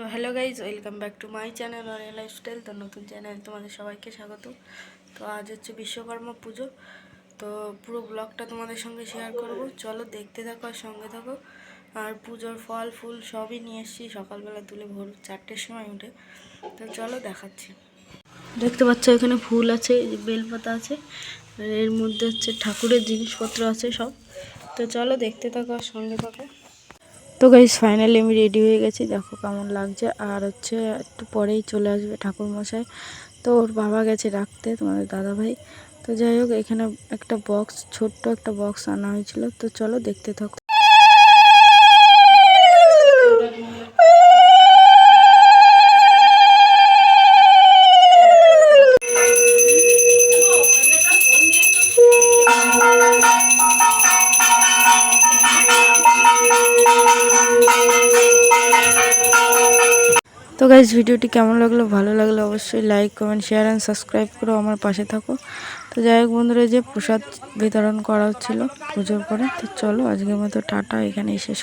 তো hello guys, welcome back to my channel Oriya lifestyle, তো নতুন চ্যানেল তোমাদের সবাইকে স্বাগত। তো আজ হচ্ছে বিশ্বকর্মা পুজো, তো পুরো ব্লগটা তোমাদের সঙ্গে শেয়ার করব। চলো দেখতে থাকো আর সঙ্গে থাকো। আর পুজোর ফল, ফুল সবই নিয়ে এসেছি, সকালবেলা তুলে ভোর চারটের সময় উঠে। তো চলো দেখাচ্ছি। দেখতে পাচ্ছ এখানে ফুল আছে বেলপাতা আছে, আর এর মধ্যে হচ্ছে ঠাকুরের জিনিসপত্র আছে সব। তো চলো দেখতে থাকো আর সঙ্গে থাকো। তো গাইজ ফাইনালি আমি রেডি হয়ে গেছি। দেখো কেমন লাগছে। আর হচ্ছে একটু পরেই চলে আসবে ঠাকুর মশাই তো ওর বাবা গেছে রাখতে তোমাদের দাদা ভাই তো যাই হোক, এখানে একটা বক্স ছোট্ট একটা বক্স আনা হয়েছিল। তো চলো দেখতে থাকো। তো গাইজ ভিডিওটি কেমন লাগল? ভালো লাগল অবশ্যই like comment share and subscribe করো আমার পাশে থাকো। তো যাই হোক বন্ধুরা যে প্রসাদ বিতরণ করা হচ্ছিল পুজোর পরে, তো চলো আজকের মতো টাটা, এখানেই শেষ